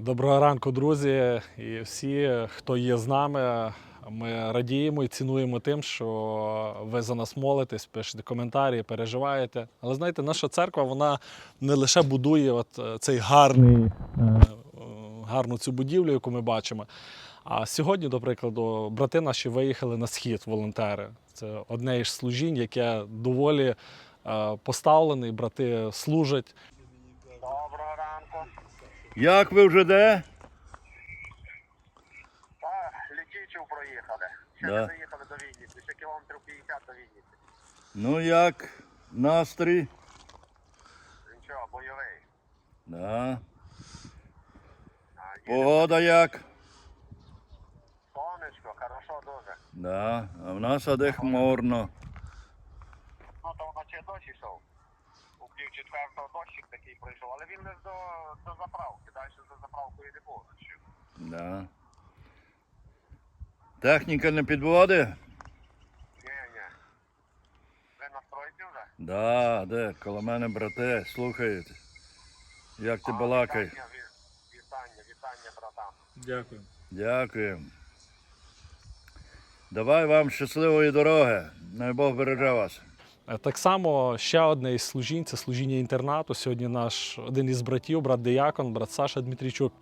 Доброго ранку, друзі, і всі, хто є з нами. Ми радіємо і цінуємо тим, що ви за нас молитесь, пишете коментарі, переживаєте. Але знаєте, наша церква вона не лише будує от е, цей гарний, е, е, гарну цю будівлю, яку ми бачимо. А сьогодні, до прикладу, брати наші виїхали на схід, волонтери. Це одне із служінь, яке доволі поставлене, і брати служать. Як ви вже де? Та літічів проїхали. Ще Да. не доїхали до Вінниці, ще кілометрів 50 до Вінниці. Ну як настрій? Нічого, бойовий. Да. А, Погода як? сонечко, хорошо дуже. Да. А в нас аде хмурно. Ну то вночі дощ йшов. У пів четвертого дощик такий прийшов, але він не до, до заправки, далі за заправкою не було. Да. Техніка не підводить? Ні, ні. Ви на вже? Да, де? Коло мене брате, слухають. Як ти А, балакай? Вітання, ві- вітання, вітання, братан. Дякую. Дякую. Давай вам щасливої дороги. Най Бог береже вас. Е, Так само ще одне із служінь це служіння інтернату. Сьогодні наш один із братів, брат Деякон, брат Саша Дмитрійчук.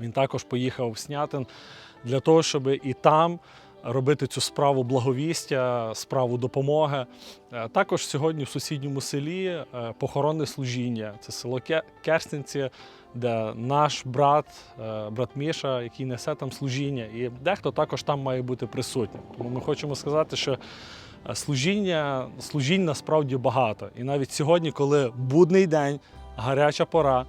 Він також поїхав в Снятин для того, щоб і там робити цю справу благовістя, справу допомоги. Е, Також сьогодні в сусідньому селі е, похоронне служіння. Це село Ке- Керстинці, де наш брат, брат Міша, який несе там служіння, і дехто також там має бути присутнім. Тому ми хочемо сказати, що Служіння, служінь насправді багато. І навіть сьогодні, коли будний день, гаряча пора,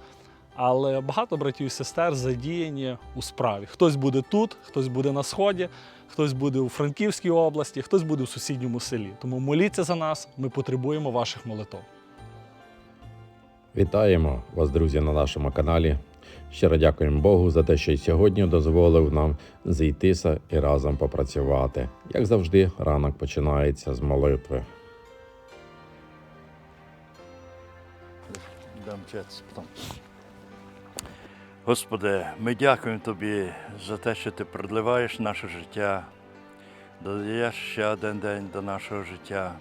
але багато братів і сестер задіяні у справі. Хтось буде тут, хтось буде на сході, хтось буде у Франківській області, хтось буде у сусідньому селі. Тому моліться за нас, ми потребуємо ваших молитв. Вітаємо вас, друзі, на нашому каналі. Щиро дякуємо Богу за те, що й сьогодні дозволив нам зійтися і разом попрацювати. Як завжди, ранок починається з молитви. Господи, ми дякуємо Тобі за те, що Ти продливаєш наше життя, додаєш ще один день до нашого життя.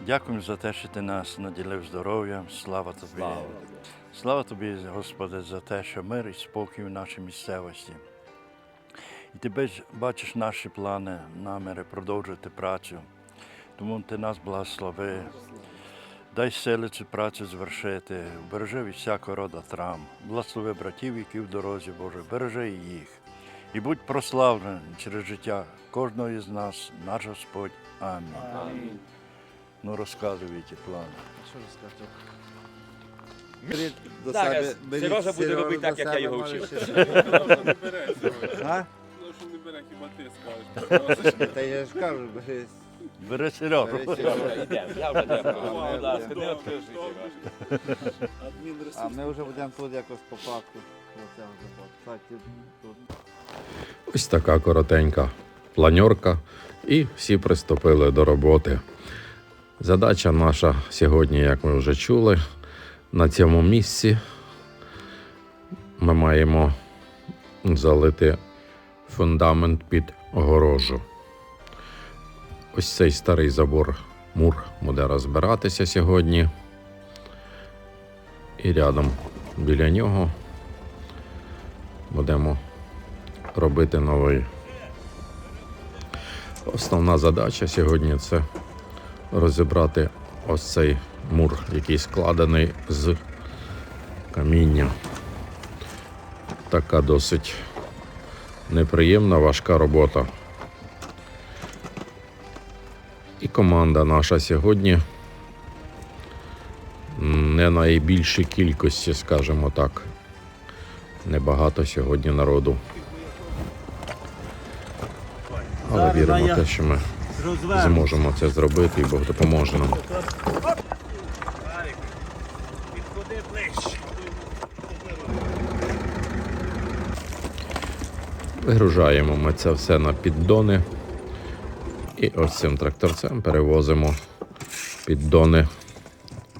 Дякуємо за те, що Ти нас наділив здоров'ям. Слава Тобі. Слава Тобі, Господи, за те, що мир і спокій в нашій місцевості. І Ти бачиш наші плани, наміри продовжувати працю. Тому Ти нас благослови. Дай сили цю працю звершити, бережи від всякого роду трам, благослови братів, які в дорозі Боже, бережи їх. І будь прославлений через життя кожного із нас, наш Господь. Амінь. Ну розказуйте плани. Беріть до Так, себе, беріть Сережа буде Сережу робити так, як я себе, його може, вчив. ще- не бере сьогодні. А? Ну, що не бере, хіба ти скажеш. Та я ж кажу, бери. Бери Сережу. Сережу. Йдемо, я вже дякую. Будь ласка, не добре. А ми вже будемо тут якось по факту. Оце вже по факті тут. Ось така коротенька планьорка, і всі приступили до роботи. Задача наша сьогодні, як ми вже чули, на цьому місці ми маємо залити фундамент під огорожу. Ось цей старий забор мур буде розбиратися сьогодні. І рядом біля нього будемо робити новий. Основна задача сьогодні це розібрати ось цей мур, який складений з каміння. Така досить неприємна, важка робота. І команда наша сьогодні не найбільшій кількості, скажімо так. Небагато сьогодні народу. Але віримо те, що ми зможемо це зробити, і Бог допоможе нам. Вигружаємо ми це все на піддони. І ось цим тракторцем перевозимо піддони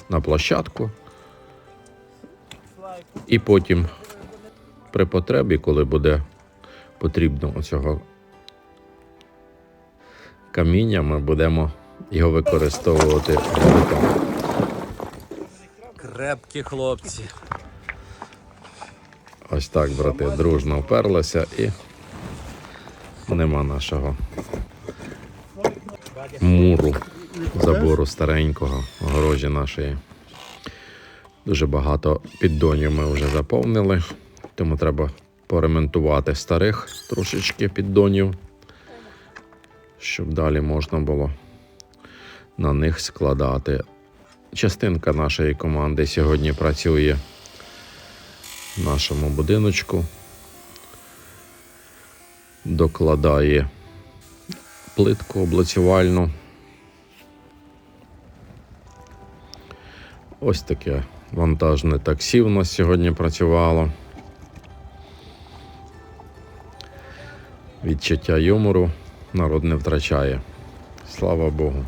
на площадку. І потім при потребі, коли буде потрібно оцього каміння, ми будемо його використовувати бетон. Крепкі хлопці. Ось так, брати, дружно вперлися і нема нашого муру забору старенького огорожі нашої. Дуже багато піддонів ми вже заповнили, тому треба поремонтувати старих трошечки піддонів, щоб далі можна було на них складати. Частинка нашої команди сьогодні працює в нашому будиночку. Докладає плитку облицювальну. Ось таке вантажне таксі в нас сьогодні працювало. Відчуття юмору народ не втрачає. Слава Богу.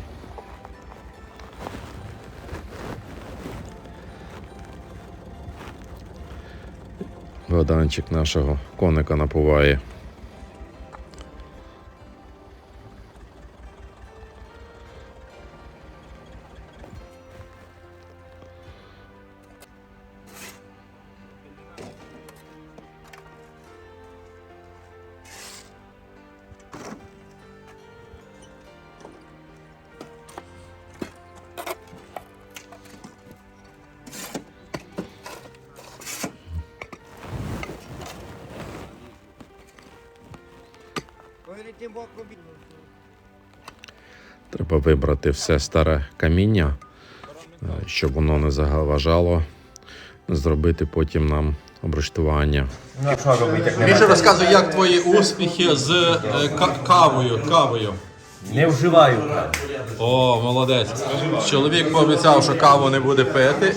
Богданчик нашого коника напуває. Треба вибрати все старе каміння, е, щоб воно не заважало зробити потім нам обрештування. Міша, розказуй, як твої успіхи з е, ка- кавою. кавою. Не вживаю каву. О, молодець. Чоловік пообіцяв, що каву не буде пити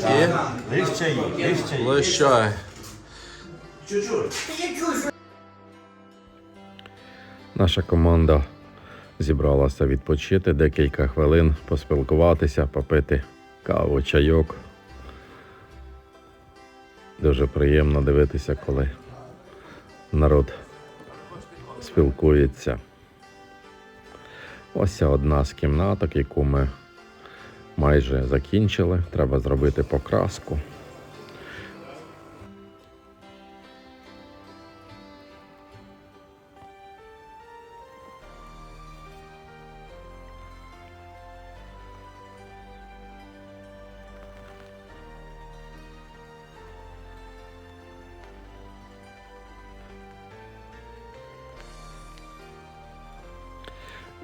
і Лише є, лише є. Наша команда зібралася відпочити декілька хвилин, поспілкуватися, попити каву, чайок. Дуже приємно дивитися, коли народ спілкується. Ось одна з кімнаток, яку ми майже закінчили. Треба зробити покраску.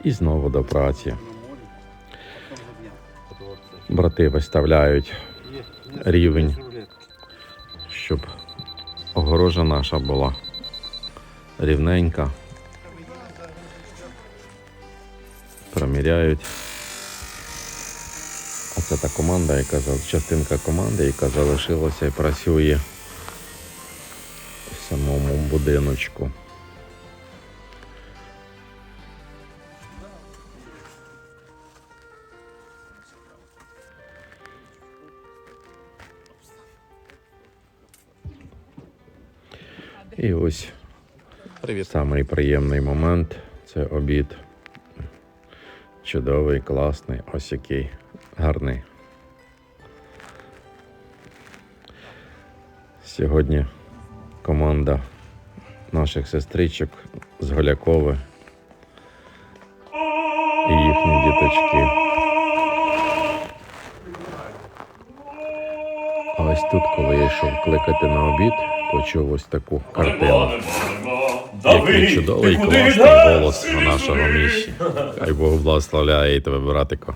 І знову до праці. Брати виставляють рівень, щоб огорожа наша була рівненька. Проміряють. А це та команда, яка частинка команди, яка залишилася і працює в самому будиночку. І ось Привіт. самий приємний момент це обід. Чудовий, класний, ось який гарний. Сьогодні команда наших сестричок з Голякови і їхні діточки. А ось тут, коли я йшов кликати на обід, почув ось таку картину. Який чудовий класний голос у нашого міші. Хай Бог благословляє і тебе, братико.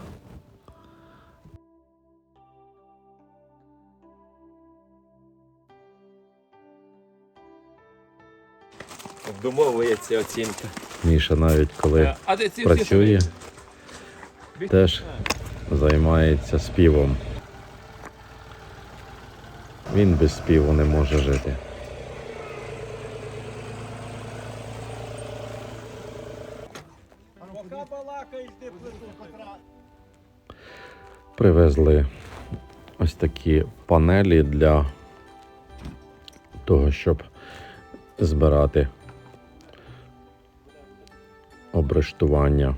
Обдумовується оцінка. Міша навіть коли А де ці працює, теж займається співом. Він без співу не може жити. Привезли ось такі панелі для того, щоб збирати обрештування.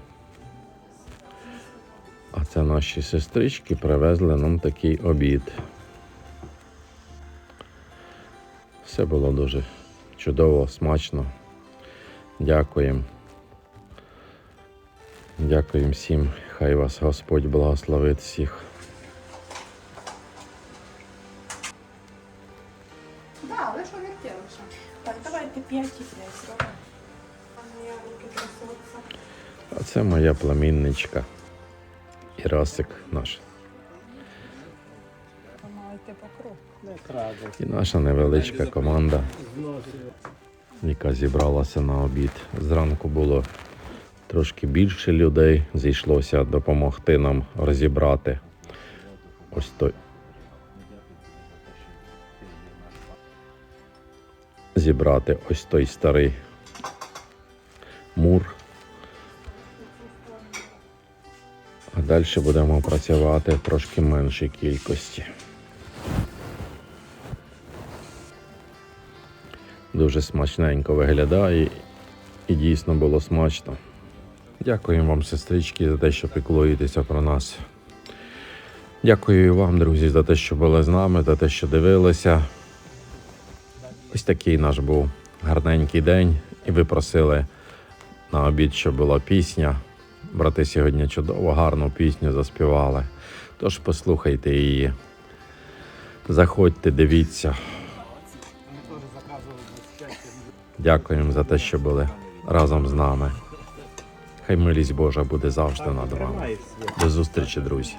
А це наші сестрички привезли нам такий обід. Все було дуже чудово, смачно. Дякуємо. Дякуємо всім. Хай вас Господь благословить всіх. Да, але що не втілося. Так, давайте 5 і 5 робимо. Мені руки трясуться. А це моя племінничка. Ірасик наш. І наша невеличка команда, яка зібралася на обід. Зранку було трошки більше людей. Зійшлося допомогти нам розібрати ось той. Зібрати ось той старий мур. А далі будемо працювати в трошки меншій кількості. Дуже смачненько виглядає і дійсно було смачно. Дякуємо вам, сестрички, за те, що піклуєтеся про нас. Дякую і вам, друзі, за те, що були з нами, за те, що дивилися. Ось такий наш був гарненький день, і ви просили на обід, щоб була пісня. Брати сьогодні чудово, гарну пісню заспівали. Тож послухайте її. Заходьте, дивіться. Дякуємо за те, що були разом з нами. Хай милість Божа буде завжди над вами. До зустрічі, друзі.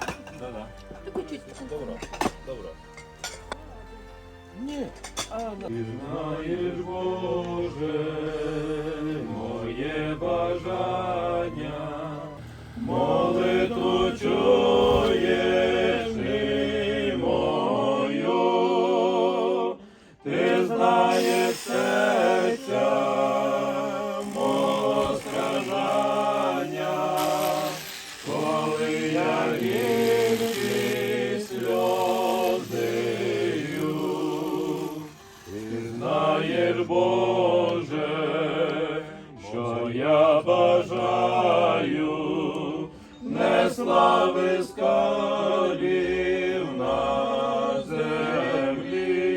Слави скарбів на землі,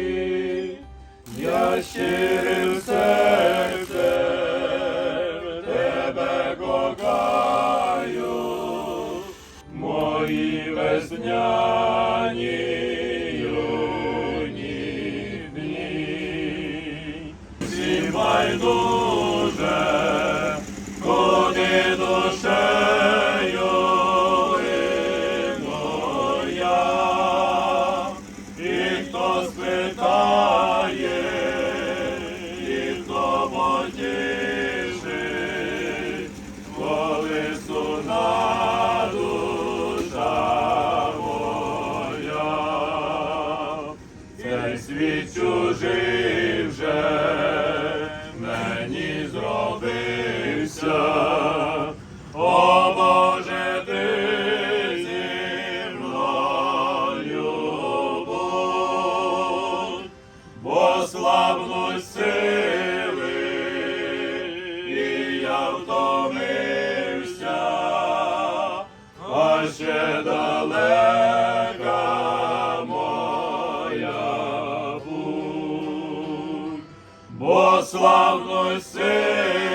я щирим бо славно сили,